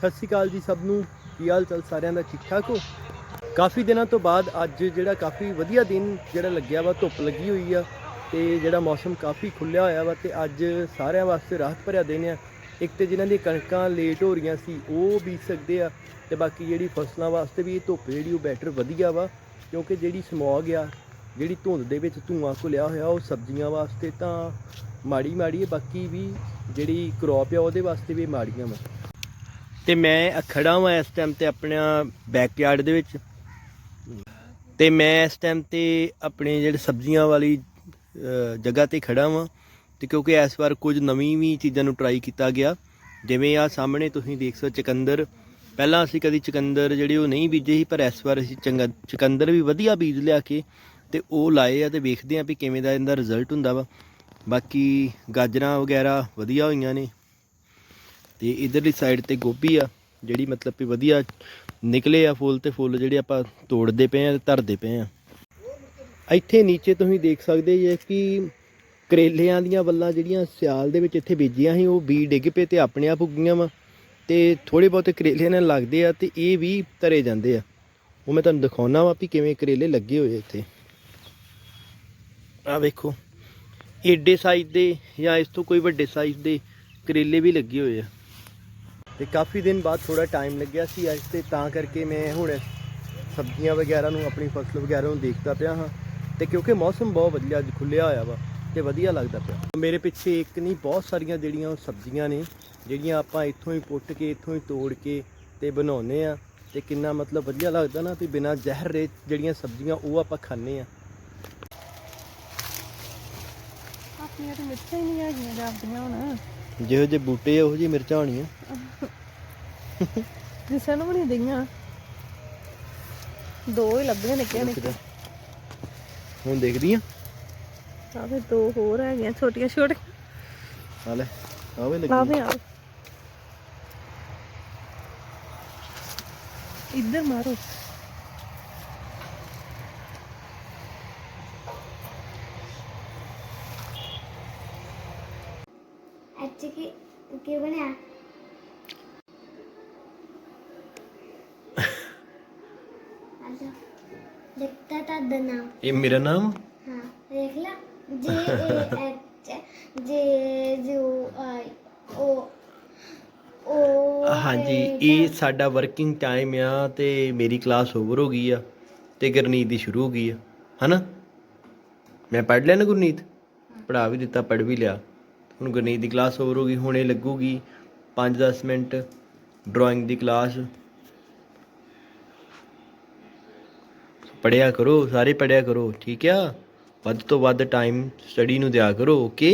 ਸਤਿ ਸ਼੍ਰੀ ਅਕਾਲ ਜੀ ਸਭ ਨੂੰ। ਕੀ ਹਾਲ ਚਾਲ ਸਾਰਿਆਂ ਦਾ? ਠੀਕ ਠਾਕ ਹੋ? ਕਾਫੀ ਦਿਨਾਂ ਤੋਂ ਬਾਅਦ ਅੱਜ ਜਿਹੜਾ ਕਾਫੀ ਵਧੀਆ ਦਿਨ ਜਿਹੜਾ ਲੱਗਿਆ ਵਾ, ਧੁੱਪ ਲੱਗੀ ਹੋਈ ਆ ਤੇ ਜਿਹੜਾ ਮੌਸਮ ਕਾਫੀ ਖੁੱਲਿਆ ਹੋਇਆ ਵਾ ਤੇ ਅੱਜ ਸਾਰਿਆਂ ਵਾਸਤੇ ਰਾਹਤ ਭਰਿਆ ਦਿਨ ਆ। ਇੱਕ ਤੇ ਜਿਨ੍ਹਾਂ ਦੀਆਂ ਕਣਕਾਂ ਲੇਟ ਹੋ ਰਹੀਆਂ ਸੀ, ਉਹ ਬੀਜ ਸਕਦੇ ਆ ਤੇ ਬਾਕੀ ਜਿਹੜੀ ਫਸਲਾਂ ਵਾਸਤੇ ਵੀ ਇਹ ਧੁੱਪ ਜਿਹੜੀ ਉਹ ਬੈਟਰ ਵਧੀਆ ਵਾ ਕਿਉਂਕਿ ਜਿਹੜੀ ਸਮੌਗ ਆ, ਜਿਹੜੀ ਧੁੰਦ ਦੇ ਵਿੱਚ ਧੂਆਂ ਘੁਲਿਆ ਹੋਇਆ, ਉਹ ਸਬਜ਼ੀਆਂ ਵਾਸਤੇ ਤਾਂ ਮਾੜੀ ਮਾੜੀ ਹੈ ਬਾਕੀ ਵੀ ਜਿਹੜੀ ਕ੍ਰੌਪ ਆ ਉਹਦੇ ਵਾਸਤੇ ਵੀ ਮਾੜੀਆਂ ਵਾ। ਤੇ ਮੈਂ ਖੜਾ ਹਾਂ ਇਸ ਟਾਈਮ ਤੇ ਆਪਣਾ ਬੈਕਯਾਰਡ ਦੇ ਵਿੱਚ। ਤੇ ਮੈਂ ਇਸ ਟਾਈਮ ਤੇ ਆਪਣੇ ਜਿਹੜੇ ਸਬਜ਼ੀਆਂ ਵਾਲੀ ਜਗ੍ਹਾ ਤੇ ਖੜਾ ਹਾਂ ਤੇ ਕਿਉਂਕਿ ਇਸ ਵਾਰ ਕੁਝ ਨਵੀਂ ਵੀ ਚੀਜ਼ਾਂ ਨੂੰ ਟਰਾਈ ਕੀਤਾ ਗਿਆ। ਜਿਵੇਂ ਆ ਸਾਹਮਣੇ ਤੁਸੀਂ ਦੇਖ ਸਕਦੇ ਚਕੰਦਰ। ਪਹਿਲਾਂ ਅਸੀਂ ਕਦੀ ਚਕੰਦਰ ਜਿਹੜੇ ਉਹ ਨਹੀਂ ਬੀਜੇ ਸੀ, ਪਰ ਇਸ ਵਾਰ ਅਸੀਂ ਚੰਗਾ ਚਕੰਦਰ ਵੀ ਵਧੀਆ ਬੀਜ ਲਿਆ ਕੇ ਤੇ ਉਹ ਲਾਏ ਆ ਤੇ ਵੇਖਦੇ ਆ ਵੀ ਕਿਵੇਂ ਦਾ ਇਹਦਾ ਰਿਜ਼ਲਟ ਹੁੰਦਾ ਵਾ। ਬਾਕੀ ਗਾਜਰਾਂ ਵਗੈਰਾ ਵਧੀਆ ਹੋਈਆਂ ਨੇ। ਤੇ ਇਧਰਲੀ ਸਾਈਡ ਤੇ ਗੋਭੀ ਆ, ਜਿਹੜੀ ਮਤਲਬ ਵੀ ਵਧੀਆ ਨਿਕਲੇ ਆ ਫੁੱਲ ਤੇ ਫੁੱਲ ਜਿਹੜੇ ਆਪਾਂ ਤੋੜਦੇ ਪਏ ਆ ਤੇ ਧਰਦੇ ਪਏ ਆ। ਇੱਥੇ ਨੀਚੇ ਤੁਸੀਂ ਦੇਖ ਸਕਦੇ ਜੇ ਕਿ ਕਰੇਲਿਆਂ ਦੀਆਂ ਵੱਲਾਂ ਜਿਹੜੀਆਂ ਸਿਆਲ ਦੇ ਵਿੱਚ ਇੱਥੇ ਬੀਜੀਆਂ ਸੀ, ਉਹ ਬੀ ਡਿੱਗ ਪਏ ਤੇ ਆਪਣੇ ਆਪ ਉੱਗੀਆਂ ਵਾ ਤੇ ਥੋੜੇ ਬਹੁਤੇ ਕਰੇਲਿਆਂ ਨਾਲ ਲੱਗਦੇ ਆ ਤੇ ਇਹ ਵੀ ਧਰੇ ਜਾਂਦੇ ਆ। ਉਹ ਮੈਂ ਤੁਹਾਨੂੰ ਦਿਖਾਉਣਾ ਵਾ ਵੀ ਕਿਵੇਂ ਕਰੇਲੇ ਲੱਗੇ ਹੋਏ ਇੱਥੇ। ਆ ਵੇਖੋ, ਏਡੇ ਸਾਈਜ਼ ਦੇ ਜਾਂ ਇਸ ਤੋਂ ਕੋਈ ਵੱਡੇ ਸਾਈਜ਼ ਦੇ ਕਰੇਲੇ ਵੀ ਲੱਗੇ ਹੋਏ ਆ। ਤੇ ਕਾਫੀ ਦਿਨ ਬਾਅਦ ਥੋੜਾ ਟਾਈਮ ਲੱਗਿਆ ਸੀ ਅੱਜ ਤੇ ਤਾਂ ਕਰਕੇ ਮੈਂ ਹੁਣ ਸਬਜ਼ੀਆਂ ਵਗੈਰਾ ਨੂੰ, ਆਪਣੀ ਫਸਲ ਵਗੈਰਾ ਨੂੰ ਦੇਖਦਾ ਪਿਆ ਹਾਂ ਤੇ ਕਿਉਂਕਿ ਮੌਸਮ ਬਹੁਤ ਵਧੀਆ ਅੱਜ ਖੁੱਲਿਆ ਹੋਇਆ ਵਾ ਤੇ ਵਧੀਆ ਲੱਗਦਾ ਪਿਆ। ਮੇਰੇ ਪਿੱਛੇ ਇੱਕ ਨਹੀਂ, ਬਹੁਤ ਸਾਰੀਆਂ ਜਿਹੜੀਆਂ ਉਹ ਸਬਜ਼ੀਆਂ ਨੇ, ਜਿਹੜੀਆਂ ਆਪਾਂ ਇੱਥੋਂ ਹੀ ਪੁੱਟ ਕੇ, ਇੱਥੋਂ ਹੀ ਤੋੜ ਕੇ ਤੇ ਬਣਾਉਨੇ ਆ ਤੇ ਕਿੰਨਾ ਮਤਲਬ ਵਧੀਆ ਲੱਗਦਾ ਨਾ ਤੇ ਬਿਨਾਂ ਜ਼ਹਿਰ ਦੇ ਜਿਹੜੀਆਂ ਸਬਜ਼ੀਆਂ ਉਹ ਆਪਾਂ ਖਾਂਦੇ ਆ ਆਪਣੀਆਂ ਤਾਂ ਮਿਰਚਾਂ ਹੀ ਨਹੀਂ ਹੈਗੀਆਂ ਜਾਂਦੀਆਂ ਹੁਣ। ਜਿਹੋ ਜਿਹੇ ਬੂਟੇ ਆ ਉਹੋ ਜਿਹੀ ਮਿਰਚਾਂ ਹੋਣੀਆਂ। ਦਿਸਣ ਵੀ ਨਹੀਂ ਦਈਆਂ। ਦੋ ਹੀ ਲੱਭੀਆਂ ਨਿੱਕੀਆਂ ਨਿੱਕੀਆਂ ਹੁਣ ਦੇਖਦੀ ਆ। ਆਵੇ ਦੋ ਹੋਰ ਹੈਗੀਆਂ ਛੋਟੀਆਂ ਛੋਟੀਆਂ। ਆ ਲੈ ਆਵੇ ਲੱਗੀ। ਆਵੇ ਆ। ਇੱਧਰ ਮਾਰੋ। ਅੱਜ ਕੀ ਕੀ ਬਣਿਆ ਦੇਖਤਾ ਤਾਂ ਦਨਾ ਇਹ ਮੇਰਾ ਨਾਮ ਹਾਂ ਦੇਖ ਲਾ ਜੇ ਐਚ ਜੇ ਜੋ ਆਈ ਓ ਓ ਹਾਂਜੀ ਇਹ ਸਾਡਾ ਵਰਕਿੰਗ ਟਾਈਮ ਆ ਤੇ ਮੇਰੀ ਕਲਾਸ ਓਵਰ ਹੋ ਗਈ ਆ ਤੇ ਗੁਰਨੀਤ ਦੀ ਸ਼ੁਰੂ ਹੋ ਗਈ ਆ ਹਨਾ ਮੈਂ ਪੜ੍ਹ ਲਿਆ ਨਾ ਗੁਰਨੀਤ ਪੜ੍ਹਾ ਵੀ ਦਿੱਤਾ ਪੜ੍ਹ ਵੀ ਲਿਆ ਹੁਣ ਗੁਰਨੀਤ ਦੀ ਕਲਾਸ ਹੋਰ ਹੋ ਗਈ, ਹੁਣ ਇਹ ਲੱਗੂਗੀ 5-10 ਮਿੰਟ ਡਰਾਇੰਗ ਦੀ ਕਲਾਸ। ਪੜਿਆ ਕਰੋ, ਸਾਰੇ ਪੜਿਆ ਕਰੋ, ਠੀਕ ਆ? ਵੱਧ ਤੋਂ ਵੱਧ ਟਾਈਮ ਸਟੱਡੀ ਨੂੰ ਦਿਆ ਕਰੋ ਓਕੇ